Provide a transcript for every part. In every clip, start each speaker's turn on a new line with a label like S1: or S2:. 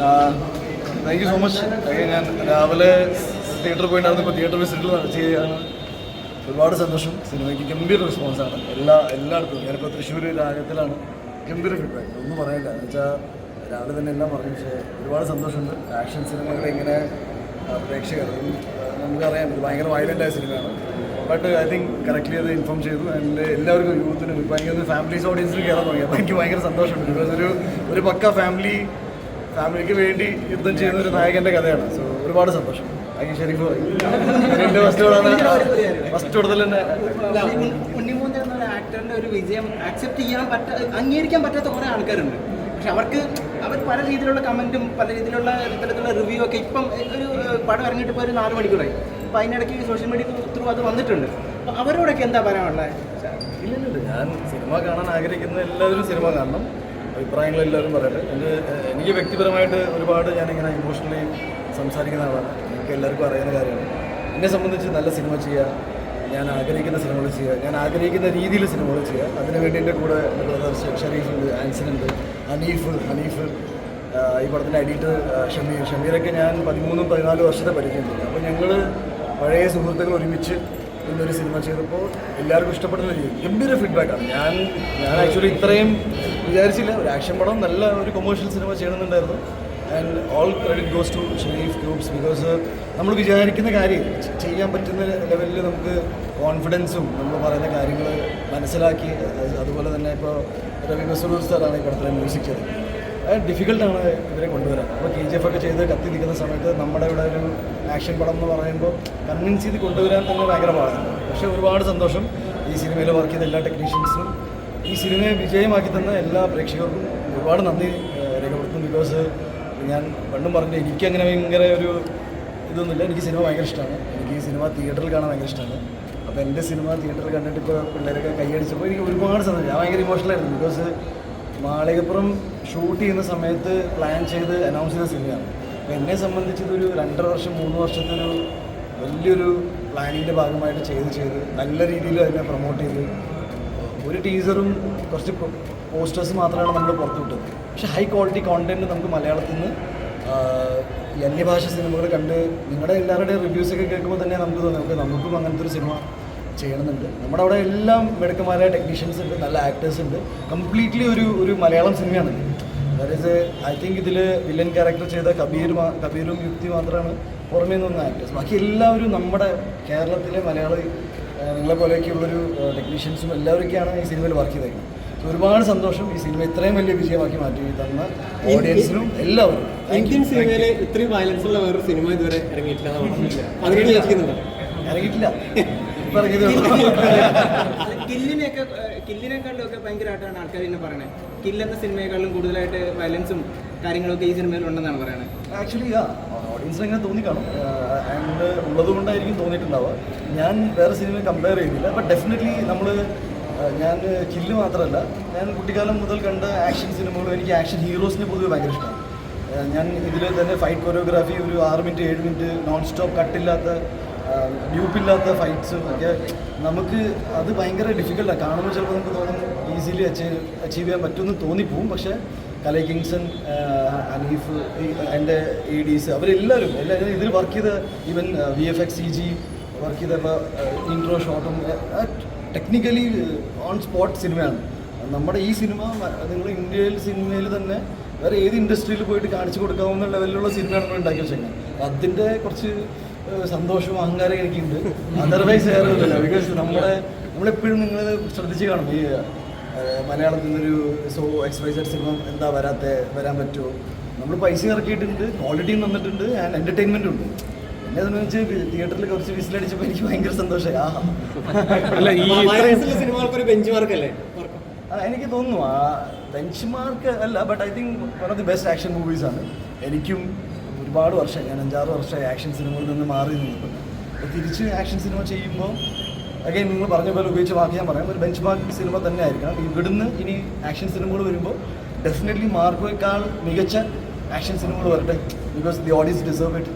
S1: Thank you so much ഞാൻ രാവിലെ തിയേറ്ററിൽ പോയിട്ടുണ്ടായിരുന്നു ഇപ്പോൾ തിയേറ്റർ വിസിറ്റിൽ ചെയ്യാണ് ഒരുപാട് സന്തോഷം. സിനിമയ്ക്ക് ഗംഭീര റെസ്പോൺസാണ് എല്ലാ എല്ലായിടത്തും. ഞാനിപ്പോൾ തൃശ്ശൂർ രാഗത്തിലാണ് ഗംഭീര ഫീഡ്ബാക്ക് ഒന്നും പറയില്ല എന്ന് വെച്ചാൽ രാവിലെ തന്നെ എല്ലാം പറഞ്ഞു. പക്ഷേ ഒരുപാട് സന്തോഷമുണ്ട്. ആക്ഷൻ സിനിമകൾ ഇങ്ങനെ പ്രേക്ഷകർ നമുക്കറിയാം. ഇത് ഭയങ്കര വയലന്റ് ആയ സിനിമയാണ്. ബട്ട് ഐ തിങ്ക് കറക്റ്റ്ലി അത് ഇൻഫോം ചെയ്തു. ആൻഡ് എല്ലാവർക്കും യൂത്തിനും ഭയങ്കര ഫാമിലീസ് ഓഡിയൻസിൽ കയറാൻ തുടങ്ങി. അപ്പോൾ എനിക്ക് ഭയങ്കര സന്തോഷമുണ്ട്. ബിക്കോസ് ഒരു ഒരു പക്ക ഫാമിലി ഫാമിലിക്ക് വേണ്ടി യുദ്ധം ചെയ്യുന്ന ഒരു നായകന്റെ കഥയാണ്. സോ ഒരുപാട് സന്തോഷം. താങ്ക് ഷെരീഫ് എന്റെ ഫസ്റ്റ് ഫസ്റ്റ് കൊടുത്തൽ തന്നെ.
S2: ഉണ്ണിമൂന്ന് എന്ന ആക്ടറിന്റെ ഒരു വിജയം അക്സെപ്റ്റ് ചെയ്യാൻ പറ്റ അംഗീകരിക്കാൻ പറ്റാത്ത കുറെ ആൾക്കാരുണ്ട്. പക്ഷെ അവർക്ക് അവർ പല രീതിയിലുള്ള കമന്റും പല രീതിയിലുള്ള ഇത്തരത്തിലുള്ള റിവ്യൂ ഒക്കെ ഇപ്പം ഒരു പടം ഇറങ്ങിയിട്ട് ഇപ്പോൾ ഒരു നാല് മണിക്കൂറായി. അപ്പൊ അതിനിടയ്ക്ക് സോഷ്യൽ മീഡിയ ത്രൂ അത് വന്നിട്ടുണ്ട്. അപ്പോൾ അവരോടൊക്കെ എന്താ പറയാനുള്ളത്
S1: ഇല്ലില്ല ഞാൻ സിനിമ കാണാൻ ആഗ്രഹിക്കുന്ന എല്ലാവരും സിനിമ കാണണം. അഭിപ്രായങ്ങൾ എല്ലാവരും പറയട്ടെ. എന്റെ എനിക്ക് വ്യക്തിപരമായിട്ട് ഒരുപാട് ഞാനിങ്ങനെ ഇമോഷണലി സംസാരിക്കുന്ന ആളാണ്. എനിക്ക് എല്ലാവർക്കും അറിയുന്ന കാര്യമാണ്. എന്നെ സംബന്ധിച്ച് നല്ല സിനിമ ചെയ്യുക ഞാൻ ആഗ്രഹിക്കുന്ന സിനിമകൾ ചെയ്യുക ഞാൻ ആഗ്രഹിക്കുന്ന രീതിയിൽ സിനിമകൾ ചെയ്യുക. അതിനുവേണ്ടി എന്റെ കൂടെ ബ്രദർ ആൻസൺ ഉണ്ട് ഹനീഫ് ഹനീഫ് ഈ പടത്തിന്റെ എഡിറ്റർ ഷമീർ. ഷമീറൊക്കെ ഞാൻ പതിമൂന്നും പതിനാലും വർഷത്തെ പരിചയമുണ്ട് അപ്പോൾ ഞങ്ങൾ പഴയ സുഹൃത്തുക്കൾ ഒരുമിച്ച് ഇന്നൊരു സിനിമ ചെയ്തപ്പോൾ എല്ലാവർക്കും ഇഷ്ടപ്പെടുന്ന രീതി. ഗംഭീര ഫീഡ്ബാക്കാണ് ഞാൻ ഞാൻ ആക്ച്വലി ഇത്രയും വിചാരിച്ചില്ല. ഒരു ആക്ഷൻ പടം നല്ല ഒരു കൊമേഴ്ഷ്യൽ സിനിമ ചെയ്യണമെന്നുണ്ടായിരുന്നു. And all credit goes to Shareef groups because നമ്മൾ വിചാരിക്കുന്ന കാര്യം ചെയ്യാൻ പറ്റുന്ന ലെവലിൽ നമുക്ക് കോൺഫിഡൻസും നമ്മൾ പറയുന്ന കാര്യങ്ങൾ മനസ്സിലാക്കി. അതുപോലെ തന്നെ ഇപ്പോൾ രവി ബസൂർ സാറാണ് ഈ പടത്തിലെ മ്യൂസിക് ചെയ്തത്. ഡിഫിക്കൽട്ടാണ് ഇവരെ കൊണ്ടുവരാൻ. അപ്പോൾ കെ ജി എഫ് ഒക്കെ ചെയ്ത് കത്തി നിൽക്കുന്ന സമയത്ത് നമ്മുടെ ഇവിടെ ഒരു ആക്ഷൻ പടം എന്ന് പറയുമ്പോൾ കൺവിൻസ് ചെയ്ത് കൊണ്ടുവരാൻ തന്നെ ഭയങ്കര പാടാണ് പക്ഷേ ഒരുപാട് സന്തോഷം ഈ സിനിമയിൽ വർക്ക് ചെയ്ത എല്ലാ ടെക്നീഷ്യൻസിനും ഈ സിനിമയെ വിജയമാക്കി തന്ന എല്ലാ പ്രേക്ഷകർക്കും ഒരുപാട് നന്ദി രേഖപ്പെടുത്തുന്നു. ബിക്കോസ് ഞാൻ പണ്ടും പറഞ്ഞു എനിക്ക് അങ്ങനെ ഭയങ്കര ഒരു ഇതൊന്നുമില്ല. എനിക്ക് സിനിമ ഭയങ്കര ഇഷ്ടമാണ്. എനിക്ക് ഈ സിനിമ തിയേറ്ററിൽ കാണാൻ ഭയങ്കര ഇഷ്ടമാണ്. അപ്പോൾ എന്റെ സിനിമ തിയേറ്ററിൽ കണ്ടിട്ട് ഇപ്പോൾ പിള്ളേരൊക്കെ കൈയടിച്ചപ്പോൾ എനിക്ക് ഒരുപാട് സന്തോഷം. ഞാൻ ഭയങ്കര ഇമോഷണലായിരുന്നു ബിക്കോസ് മാളികപ്പുറം ഷൂട്ട് ചെയ്യുന്ന സമയത്ത് പ്ലാൻ ചെയ്ത് അനൗൺസ് ചെയ്ത സിനിമയാണ് എന്നെ സംബന്ധിച്ച് ഇതൊരു രണ്ടര വർഷം മൂന്ന് വർഷത്തെ ഒരു വലിയൊരു പ്ലാനിങ്ങിന്റെ ഭാഗമായിട്ട് ചെയ്ത് ചെയ്ത് നല്ല രീതിയിൽ അതിനെ പ്രൊമോട്ട് ചെയ്ത് ഒരു ടീസറും കുറച്ച് പോസ്റ്റേഴ്സ് മാത്രമാണ് നമ്മൾ പുറത്തു പുറത്തുവിട്ടത് പക്ഷേ ഹൈ ക്വാളിറ്റി കോണ്ടന്റ് നമുക്ക് മലയാളത്തിൽ നിന്ന് ഈ അന്യഭാഷ സിനിമകൾ കണ്ട് നിങ്ങളുടെ എല്ലാവരുടെയും റിവ്യൂസൊക്കെ കേൾക്കുമ്പോൾ തന്നെ നമുക്ക് തോന്നുന്നു നമുക്ക് നമുക്കും അങ്ങനത്തെ ഒരു സിനിമ ചെയ്യണമെന്നുണ്ട്. നമ്മുടെ അവിടെ എല്ലാം മിടുക്കന്മാരായ ടെക്നീഷ്യൻസ് ഉണ്ട് നല്ല ആക്ടേഴ്സ് ഉണ്ട്. കംപ്ലീറ്റ്ലി ഒരു ഒരു മലയാളം സിനിമയാണ് ദാറ്റ് ഈസ് ഐ തിങ്ക് ഇതിൽ വില്ലൻ ക്യാരക്ടർ ചെയ്ത കബീർ കബീറും യുക്തി മാത്രമാണ് പുറമേ നിന്ന ആക്ടേഴ്സ് ബാക്കി എല്ലാവരും നമ്മുടെ കേരളത്തിലെ മലയാളി നിങ്ങളെ പോലെയൊക്കെയുള്ളൊരു ടെക്നീഷ്യൻസും എല്ലാവരൊക്കെയാണ് ഈ സിനിമയിൽ വർക്ക് ചെയ്തേക്കുന്നത് ഒരുപാട് സന്തോഷം ഈ സിനിമ ഇത്രയും വലിയ വിജയമാക്കി മാറ്റി തന്ന ഓഡിയൻസിനും എല്ലാവരും.
S3: ഇന്ത്യൻ സിനിമയിലെ ഇത്രയും വയലൻസ് ഉള്ള വേറൊരു സിനിമ ഇതുവരെ ഇറങ്ങിയിട്ടില്ല
S1: ഇറങ്ങിയിട്ടില്ല.
S2: കില്ലിനെയൊക്കെ കണ്ടൊക്കെ ഭയങ്കര ഭയങ്കരമായിട്ടാണ് ആൾക്കാർ എന്നെ പറയണേ. കില്ല എന്ന സിനിമയെക്കാളും കൂടുതലായിട്ട് വയലൻസും കാര്യങ്ങളൊക്കെ ഈ സിനിമയിൽ ഉണ്ടെന്നാണ് പറയണത്
S1: ആക്ച്വലി ഓഡിയൻസ് അങ്ങനെ തോന്നിക്കാണും. ആൻഡ് ഉള്ളത് കൊണ്ടായിരിക്കും തോന്നിയിട്ടുണ്ടാവുക. ഞാൻ വേറെ സിനിമ കമ്പയർ ചെയ്യുന്നില്ല ബട്ട് ഡെഫിനറ്റ്ലി നമ്മൾ ഞാൻ കില്ല് മാത്രമല്ല ഞാൻ കുട്ടിക്കാലം മുതൽ കണ്ട ആക്ഷൻ സിനിമകളും എനിക്ക് ആക്ഷൻ ഹീറോസിനെ പൊതുവെ ഭയങ്കര ഇഷ്ടമാണ്. ഞാൻ ഇതിൽ തന്നെ ഫൈറ്റ് കൊറിയോഗ്രാഫി ഒരു ആറ് മിനിറ്റ് ഏഴ് മിനിറ്റ് നോൺ സ്റ്റോപ്പ് കട്ടില്ലാത്ത ഡ്യൂപ്പില്ലാത്ത ഫൈറ്റ്സും ഒക്കെ നമുക്ക് അത് ഭയങ്കര ഡിഫിക്കൽട്ടാണ് കാണുമ്പോൾ ചിലപ്പോൾ നമുക്ക് തോന്നും ഈസിലി അച്ചീവ് അച്ചീവ് ചെയ്യാൻ പറ്റുമെന്ന് തോന്നിപ്പോവും. പക്ഷേ കലൈ കിങ്സൺ അനീഫ് എന്റെ ഇ ഡീസ് അവരെല്ലാവരും എല്ലാവരും ഇതിൽ വർക്ക് ചെയ്ത even V F X C G work ചെയ്തപ്പോൾ ഇൻട്രോ ഷോട്ടും ടെക്നിക്കലി ഓൺ സ്പോട്ട് സിനിമയാണ് നമ്മുടെ ഈ സിനിമ നിങ്ങൾ ഇന്ത്യയിൽ സിനിമയിൽ തന്നെ വേറെ ഏത് ഇൻഡസ്ട്രിയിൽ പോയിട്ട് കാണിച്ചു കൊടുക്കാവുന്ന ലെവലിലുള്ള സിനിമയാണ് നമ്മൾ ഉണ്ടാക്കി വെച്ചേക്കുന്നത്. അതിന്റെ കുറച്ച് സന്തോഷവും അഹങ്കാരം എനിക്കുണ്ട് അതർവൈസ് വേറെ ഒന്നുമില്ല. ബിക്കോസ് നമ്മുടെ നമ്മളെപ്പോഴും നിങ്ങൾ ശ്രദ്ധിച്ച് കാണും ഈ മലയാളത്തിൽ നിന്നൊരു സോ എക്സ്പ്രൈസർ സിനിമ എന്താ വരാത്ത വരാൻ പറ്റുമോ? നമ്മൾ പൈസ ഇറക്കിയിട്ടുണ്ട് ക്വാളിറ്റിയും തന്നിട്ടുണ്ട് ആൻഡ് എന്റർടൈൻമെന്റും ഉണ്ട്. എന്നെ സംബന്ധിച്ച് തിയേറ്ററിൽ കുറച്ച് വിസിലടിച്ചപ്പോൾ എനിക്ക് ഭയങ്കര സന്തോഷമായി.
S3: ഉള്ള ഒരു ബെഞ്ച് മാർക്ക് അല്ലേ?
S1: ആ, എനിക്ക് തോന്നുന്നു. ആ ബെഞ്ച് മാർക്ക് അല്ല but I think one of the best action movies ആണ്. എനിക്കും ഒരുപാട് വർഷം ഞാൻ അഞ്ചാറ് വർഷം ആക്ഷൻ സിനിമകളിൽ നിന്ന് മാറി നിന്നു അപ്പോൾ തിരിച്ച് ആക്ഷൻ സിനിമ ചെയ്യുമ്പോൾ അഗൈൻ നിങ്ങൾ പറഞ്ഞ പോലെ ഉപയോഗിച്ച് വാക്ക് ഞാൻ പറയാം. ഒരു ബെഞ്ച് മാർക്ക് സിനിമ തന്നെ ആയിരിക്കണം. ഇവിടുന്ന് ഇനി ആക്ഷൻ സിനിമകൾ വരുമ്പോൾ ഡെഫിനറ്റ്ലി മാർക്കോയേക്കാൾ മികച്ച ആക്ഷൻ സിനിമകൾ വരട്ടെ. Because the audience deserve it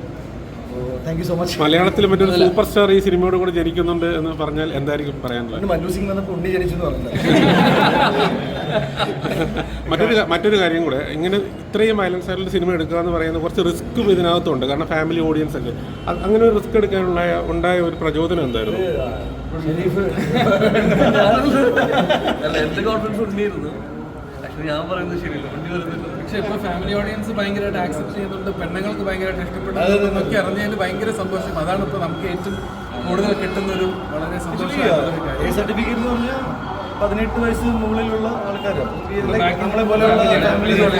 S1: thank you so much
S4: മലയാളത്തിൽ മറ്റൊരു സൂപ്പർ സ്റ്റാർ ഈ സിനിമയോട് കൂടെ ജനിക്കുന്നുണ്ട് എന്ന് പറഞ്ഞാൽ എന്തായിരിക്കും പറയാനുള്ളത്?
S1: മല്ലു സിംഗ് വന്നപ്പോൾ ഉണ്ണി ജനിച്ചു എന്ന് പറഞ്ഞില്ല
S4: മറ്റൊരു മറ്റൊരു കാര്യം കൂടെ ഇങ്ങനെ ഇത്രയും വയലൻസ് ആയിട്ടുള്ള സിനിമ എടുക്കുക എന്ന് പറയുന്നത് കുറച്ച് റിസ്ക്കും ഇതിനകത്തുണ്ട്. കാരണം ഫാമിലി ഓഡിയൻസ് ഒക്കെ. അങ്ങനെ ഒരു റിസ്ക് എടുക്കാനുള്ള ഉണ്ടായ ഒരു പ്രചോദനം എന്തായിരുന്നു?
S5: എന്റെ കോൺഫിഡൻസ് ഉണ്ടായിരുന്നു ഞാൻ പറയുന്നത് ശരിയല്ല. വണ്ടി വരുന്നില്ല
S6: പക്ഷെ ഇപ്പൊ ഫാമിലി ഓഡിയൻസ് ഭയങ്കരമായിട്ട് ആക്സെപ്റ്റ് ചെയ്യുന്നുണ്ട്. പെണ്ണുങ്ങൾക്ക് ഭയങ്കരമായിട്ട് ഇഷ്ടപ്പെട്ടു
S1: അതെ.
S6: അറിഞ്ഞതിൽ ഭയങ്കര സന്തോഷം. അതാണ് ഇപ്പൊ നമുക്ക് ഏറ്റവും കൂടുതൽ കിട്ടുന്ന ഒരു വളരെ സന്തോഷം ഒരു
S1: സർട്ടിഫിക്കറ്റ് എന്ന് പറഞ്ഞാൽ പതിനെട്ട് വയസ്സ് മുകളിലുള്ള ആൾക്കാരാണ് നമ്മളെ പോലെയുള്ള
S4: ആ, ചേ- ചേ-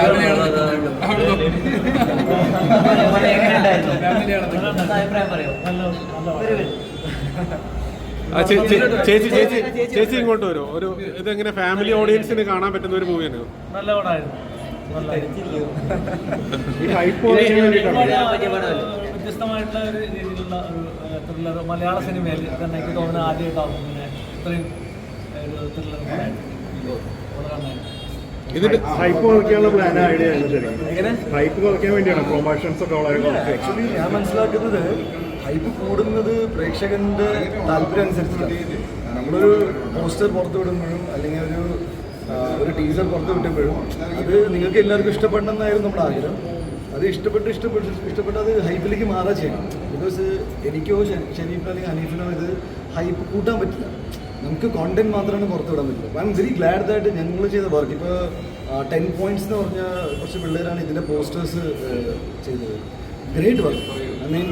S4: ചേച്ചി ചേച്ചി ചേച്ചി ഇങ്ങോട്ട് വരും. ഒരു ഇതെങ്ങനെ ഫാമിലി ഓഡിയൻസിന് കാണാൻ പറ്റുന്ന ഒരു മൂവിയാണ്
S5: നല്ല പടമായിരുന്നു വ്യത്യസ്തമായിട്ടുള്ള ഒരു രീതിയിലുള്ള ഒരു ത്രില്ലർ മലയാള സിനിമയിൽ തന്നെ എനിക്ക് തോന്നുന്നത് ആദ്യമായിട്ടാവും ഇങ്ങനെ ഇത്രയും ഒരു ത്രില്ലർ
S4: ഇതിന്റെ
S7: ഹൈപ്പ് പ്ലാൻ ഐഡിയ ശരി
S1: എങ്ങനെ?
S7: ഹൈപ്പ് വേണ്ടിയാണ്. പ്രൊമോഷൻസ് ഒക്കെ വളരെ
S1: ഞാൻ മനസ്സിലാക്കുന്നത് ഹൈപ്പ് കൂടുന്നത് പ്രേക്ഷകന്റെ താല്പര്യം അനുസരിച്ചിട്ടാണ്. നമ്മളൊരു പോസ്റ്റർ പുറത്തു വിടുമ്പോഴും അല്ലെങ്കിൽ ഒരു ഒരു ടീസർ പുറത്ത് വിട്ടപ്പോഴും അത് നിങ്ങൾക്ക് എല്ലാവർക്കും ഇഷ്ടപ്പെടണമെന്നായിരുന്നു നമ്മുടെ ആഗ്രഹം. അത് ഇഷ്ടപ്പെട്ട് ഇഷ്ടപ്പെട്ട് ഇഷ്ടപ്പെട്ട് അത് ഹൈപ്പിലേക്ക് മാറാ ചെയ്യണം ബിക്കോസ് എനിക്കോ ഷെരീഫിനോ അല്ലെങ്കിൽ ഹനീഫിനോ ഇത് ഹൈപ്പ് കൂട്ടാൻ പറ്റില്ല. നമുക്ക് കോണ്ടന്റ് മാത്രമാണ് പുറത്ത് വിടാൻ പറ്റില്ല I'm very glad that ഞങ്ങൾ ചെയ്ത വർക്ക് ഇപ്പോൾ ടെൻ പോയിന്റ്സ് എന്ന് പറഞ്ഞ കുറച്ച് പിള്ളേരാണ് ഇതിന്റെ പോസ്റ്റേഴ്സ് ചെയ്തത്. ഗ്രേറ്റ് വർക്ക് ഐ മീൻ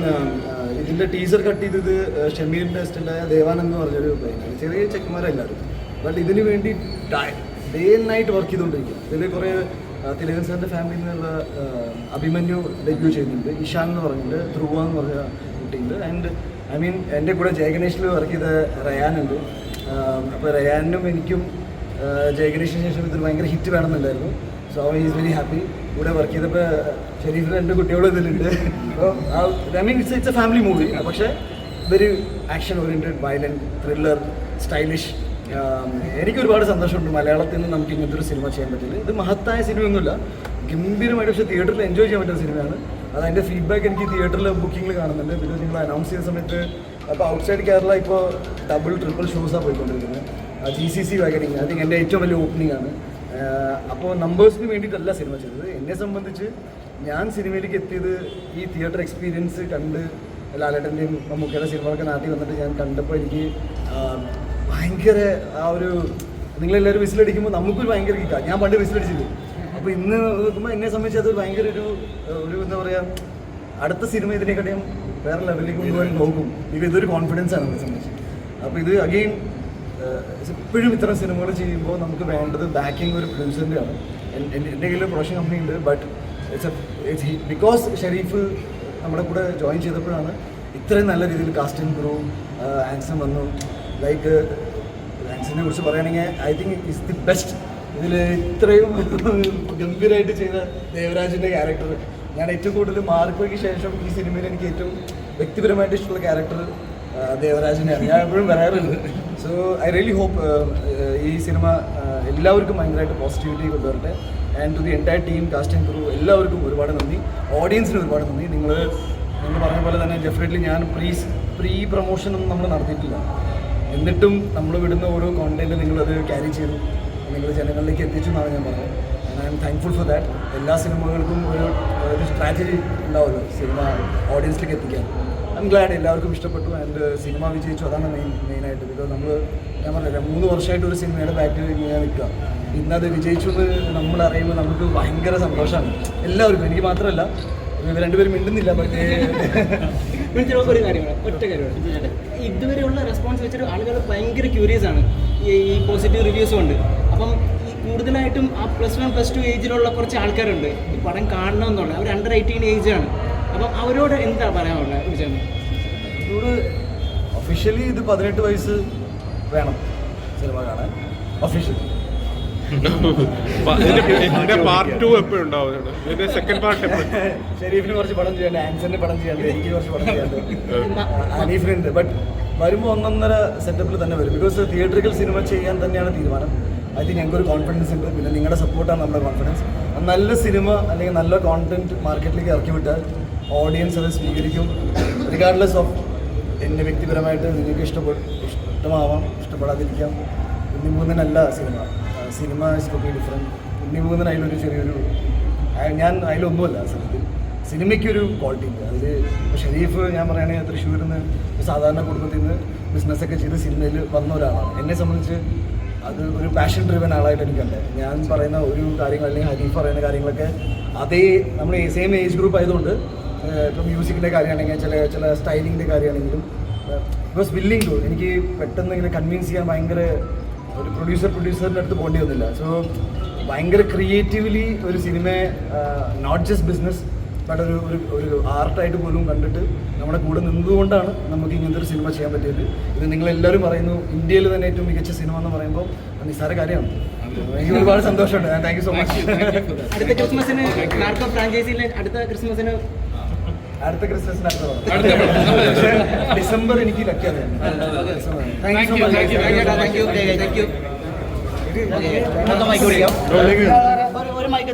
S1: ഇതിന്റെ ടീസർ കട്ട് ചെയ്തത് ഷമീറിന്റെ അസിസ്റ്റന്റായ ദേവാനന്ദ് എന്ന് പറഞ്ഞൊരു പ്ലെയിനാണ് ചെറിയ ചെക്കന്മാരെല്ലാവരും ബട്ട് ഇതിന് വേണ്ടി ഡേ ആൻഡ് നൈറ്റ് വർക്ക് ചെയ്തുകൊണ്ടിരിക്കുക ഇതിൽ കുറേ തിലകൻ സാറിന്റെ ഫാമിലിയിൽ നിന്നുള്ള അഭിമന്യു ഡെബ്യൂ ചെയ്യുന്നുണ്ട്. ഇഷാൻ എന്ന് പറഞ്ഞിട്ടുണ്ട്. ധ്രുവ എന്ന് പറഞ്ഞ കുട്ടിയുണ്ട്. ആൻഡ് ഐ മീൻ എന്റെ കൂടെ ജയഗണേഷിൽ വർക്ക് ചെയ്ത റയാൻ ഉണ്ട്. അപ്പോൾ റയാനും എനിക്കും ജയഗണേഷിന് ശേഷം ഇതിന് ഭയങ്കര ഹിറ്റ് വേണമെന്നുണ്ടായിരുന്നു. സോ ഈസ് വെരി ഹാപ്പി കൂടെ വർക്ക് ചെയ്തപ്പോൾ ഷെരീഫിന് രണ്ട് കുട്ടികളും ഇതിലുണ്ട്. അപ്പോൾ I mean it's it's a family movie പക്ഷേ very action oriented violent thriller stylish എനിക്ക് ഒരുപാട് സന്തോഷമുണ്ട്. മലയാളത്തിൽ നിന്ന് നമുക്ക് ഇങ്ങനത്തെ ഒരു സിനിമ ചെയ്യാൻ പറ്റില്ല. ഇത് മഹത്തായ സിനിമയൊന്നുമില്ല ഗംഭീരമായിട്ട് പക്ഷേ തിയേറ്ററിൽ എൻജോയ് ചെയ്യാൻ പറ്റുന്ന സിനിമയാണ് അത് അതിന്റെ ഫീഡ്ബാക്ക് എനിക്ക് തിയേറ്ററിൽ ബുക്കിങ്ങിൽ കാണുന്നുണ്ട്. പിന്നെ നിങ്ങൾ അനൗൺസ് ചെയ്ത സമയത്ത് അപ്പോൾ ഔട്ട്സൈഡ് കേരള ഇപ്പോൾ ഡബിൾ ട്രിപ്പിൾ ഷോസാണ് പോയിക്കൊണ്ടിരിക്കുന്നത്. ജി സി സി വാഗനിങ് അത് എന്റെ ഏറ്റവും വലിയ ഓപ്പണിംഗ് ആണ്. അപ്പോൾ നമ്പേഴ്സിന് വേണ്ടിയിട്ടല്ല സിനിമ ചെയ്തത്. എന്നെ സംബന്ധിച്ച് ഞാൻ സിനിമയിലേക്ക് എത്തിയത് ഈ തിയേറ്റർ എക്സ്പീരിയൻസ് കണ്ട് ലാലേട്ടന്റെയും മമ്മൂക്കയുടെ സിനിമകളൊക്കെ നാട്ടിൽ വന്നിട്ട് ഞാൻ കണ്ടപ്പോൾ എനിക്ക് ഭയങ്കര ആ ഒരു നിങ്ങളെല്ലാവരും വിസിലടിക്കുമ്പോൾ നമുക്കൊരു ഭയങ്കര കിക്കാ ഞാൻ പണ്ട് വിസിലടിച്ചില്ല? അപ്പോൾ ഇന്ന് നോക്കുമ്പോൾ എന്നെ സംബന്ധിച്ച് അത് ഭയങ്കര ഒരു ഒരു എന്താ പറയുക അടുത്ത സിനിമ ഇതിനെക്കാട്ടിയും വേറെ ലെവലിലേക്ക് കൊണ്ടുപോകാൻ നോക്കും. ഇത് ഇതൊരു കോൺഫിഡൻസ് ആണ് എന്നെ സംബന്ധിച്ച്. അപ്പോൾ ഇത് അഗെയിൻ എപ്പോഴും ഇത്തരം സിനിമകൾ ചെയ്യുമ്പോൾ നമുക്ക് വേണ്ടത് ബാക്കിങ് ഒരു പ്രൊഡ്യൂസറിന്റെ ആണ് എൻ- എന്റെ എന്റെ കയ്യിൽ പ്രൊഡക്ഷൻ കമ്പനി ഉണ്ട് ബട്ട് ഇറ്റ്സ് ബിക്കോസ് ഷെരീഫ് നമ്മുടെ കൂടെ ജോയിൻ ചെയ്തപ്പോഴാണ് ഇത്രയും നല്ല രീതിയിൽ കാസ്റ്റിംഗ് ക്രൂ ആൻസൺ വന്നു. ലൈക്ക് ആൻസണിനെ കുറിച്ച് പറയുകയാണെങ്കിൽ I think it's the best ഇതിൽ ഇത്രയും ഗംഭീരമായിട്ട് ചെയ്ത ദേവരാജിന്റെ ക്യാരക്ടർ ഞാൻ ഏറ്റവും കൂടുതൽ മാർക്കോയ്ക്ക് ശേഷം ഈ സിനിമയിൽ എനിക്ക് ഏറ്റവും വ്യക്തിപരമായിട്ട് ഇഷ്ടമുള്ള ക്യാരക്ടർ ദേവരാജിനെയാണ്. ഞാൻ എപ്പോഴും പറയാറുണ്ട്. സോ ഐ റിയലി ഹോപ്പ് ഈ സിനിമ uh, എല്ലാവർക്കും ഭയങ്കരമായിട്ട് positivity കൊണ്ടുവരട്ടെ. And to the entire team casting crew എല്ലാവർക്കും ഒരുപാട് നന്ദി. ഓഡിയൻസിന് ഒരുപാട് നന്ദി. നിങ്ങൾ നിങ്ങൾ പറഞ്ഞ പോലെ തന്നെ ഡെഫിനറ്റ്ലി ഞാൻ പ്രീ പ്രീ പ്രൊമോഷനൊന്നും നമ്മൾ നടത്തിയിട്ടില്ല. എന്നിട്ടും നമ്മൾ വിടുന്ന ഓരോ കോണ്ടന്റ് നിങ്ങളത് ക്യാരി ചെയ്തു. നിങ്ങൾ ജനങ്ങളിലേക്ക് എത്തിച്ചു എന്നാണ് ഞാൻ പറഞ്ഞത്. I'm thankful for that എല്ലാ സിനിമകൾക്കും ഒരു ഒരു സ്ട്രാറ്റജി ഉണ്ടാവുമല്ലോ സിനിമ ഓഡിയൻസിലേക്ക് എത്തിക്കാൻ. ഐ എം ഗ്ലാഡ് എല്ലാവർക്കും ഇഷ്ടപ്പെട്ടു ആൻഡ് സിനിമ വിജയിച്ചു. അതാണ് മെയിൻ മെയിനായിട്ട് ബിക്കോസ് നമ്മൾ ഞാൻ പറഞ്ഞില്ല മൂന്ന് വർഷമായിട്ട് ഒരു സിനിമയുടെ ബാക്കിൽ ഇങ്ങനെ നിൽക്കുക. ഇന്നത് വിജയിച്ചു എന്ന് നമ്മൾ അറിയുമ്പോൾ നമുക്ക് ഭയങ്കര സന്തോഷമാണ്. എല്ലാവരും എനിക്ക് മാത്രമല്ല ഇവർ രണ്ടുപേരും മിണ്ടുന്നില്ല പക്ഷേ
S2: ഒരു കാര്യമാണ് ഒറ്റ കാര്യമാണ് ഇതുവരെയുള്ള റെസ്പോൺസ് വെച്ചിട്ട് ആളുകൾ ഭയങ്കര ക്യൂരിയസ് ആണ്. ഈ പോസിറ്റീവ് റിവ്യൂസും ഉണ്ട് അപ്പം ഈ കൂടുതലായിട്ടും ആ പ്ലസ് വൺ പ്ലസ് ടു ഏജിലുള്ള കുറച്ച് ആൾക്കാരുണ്ട്. ഈ പടം കാണണമെന്നുള്ളത് അവർ അണ്ടർ എയ്റ്റീൻ ഏജ് ആണ്. അപ്പം അവരോട് എന്താ പറയാനുള്ളത്
S1: ഇതോട് ഒഫീഷ്യലി ഇത് പതിനെട്ട് വയസ്സ് വേണം സിനിമ കാണാൻ. ഒഫീഷ്യലി
S4: ഇതിന്റെ പാർട്ട് ടു എപ്പോഴും ഉണ്ടാവും. ഇതിന്റെ സെക്കൻഡ് പാർട്ട്
S1: ഷെരീഫിന് കുറച്ച് പടം ചെയ്യാണ്ട് ആൻസറിന് പടം ചെയ്യാണ്ട് എനിക്ക് കുറച്ച് പടം ചെയ്യാണ്ട്. അനീഫിനുണ്ട്. ബട്ട് വരുമ്പോൾ ഒന്നൊന്നര സെറ്റപ്പിൽ തന്നെ വരും. ബിക്കോസ് തിയേറ്ററിക്കൽ സിനിമ ചെയ്യാൻ തന്നെയാണ് തീരുമാനം. ഐ തിങ്ക് ഞങ്ങൾക്ക് ഒരു കോൺഫിഡൻസ് ഉണ്ട്. പിന്നെ നിങ്ങളുടെ സപ്പോർട്ടാണ് നമ്മുടെ കോൺഫിഡൻസ് നല്ല സിനിമ അല്ലെങ്കിൽ നല്ല കോണ്ടന്റ് മാർക്കറ്റിലേക്ക് ഇറക്കി വിട്ടാൽ ഓഡിയൻസ് അത് സ്വീകരിക്കും. റിഗാർഡ്ലെസ് ഓഫ് എന്റെ വ്യക്തിപരമായിട്ട് നിങ്ങൾക്ക് ഇഷ്ടപ്പെടും ഇഷ്ടമാവാം ഇഷ്ടപ്പെടാതിരിക്കാം. ഉണ്ണിമൂന്നനല്ല സിനിമ ആ, സിനിമ ഇസ് ടോട്ടലി ഡിഫറെന്റ് ഉണ്ണിമൂന്നൻ അതിലൊരു ചെറിയൊരു ഞാൻ അതിലൊന്നുമല്ല സത്യത്തിൽ സിനിമയ്ക്കൊരു ക്വാളിറ്റി ഉണ്ട് അതിൽ ഇപ്പോൾ ഷെരീഫ് ഞാൻ പറയുകയാണെങ്കിൽ തൃശ്ശൂരിൽ നിന്ന് സാധാരണ കുടുംബത്തിൽ നിന്ന് ബിസിനസ്സൊക്കെ ചെയ്ത് സിനിമയിൽ വന്ന ഒരാളാണ്. എന്നെ സംബന്ധിച്ച് അത് ഒരു പാഷൻ ഡ്രിവൻ ആളായിട്ട് എനിക്കുണ്ട് ഞാൻ പറയുന്ന ഒരു കാര്യങ്ങൾ അല്ലെങ്കിൽ ഹരീഫ് പറയുന്ന കാര്യങ്ങളൊക്കെ അതേ നമ്മൾ സെയിം ഏജ് ഗ്രൂപ്പ് ആയതുകൊണ്ട് ഇപ്പോൾ മ്യൂസിക്കിന്റെ കാര്യമാണെങ്കിൽ ചില ചില സ്റ്റൈലിങ്ങിന്റെ കാര്യമാണെങ്കിലും വാസ് വില്ലിങ് ടു എനിക്ക് പെട്ടെന്ന് ഇങ്ങനെ കൺവിൻസ് ചെയ്യാൻ ഭയങ്കര ഒരു പ്രൊഡ്യൂസർ പ്രൊഡ്യൂസറിന്റെ അടുത്ത് പോകേണ്ടി വന്നില്ല. സോ ഭയങ്കര ക്രിയേറ്റീവ്ലി ഒരു സിനിമയെ നോട്ട് ജസ്റ്റ് ബിസിനസ് ബട്ട് ഒരു ഒരു ഒരു ആർട്ടായിട്ട് പോലും കണ്ടിട്ട് നമ്മുടെ കൂടെ നിന്നതുകൊണ്ടാണ് നമുക്ക് ഇങ്ങനത്തെ ഒരു സിനിമ ചെയ്യാൻ പറ്റിയത്. ഇത് നിങ്ങളെല്ലാവരും പറയുന്നു ഇന്ത്യയിൽ തന്നെ ഏറ്റവും മികച്ച സിനിമ എന്ന് പറയുമ്പോൾ നിസ്സാര കാര്യമാണ്. എനിക്ക് ഒരുപാട് സന്തോഷമുണ്ട്. താങ്ക് യു സോ മച്ച്
S2: അടുത്ത ക്രിസ്മസിന് അടുത്ത ക്രിസ്മസിന്
S1: അടുത്ത ക്രിസ്മസിന് അടുത്ത ഡിസംബർ എനിക്ക് ലക്കിയാണ് താങ്ക് യു
S2: ഒരു മൈക്ക്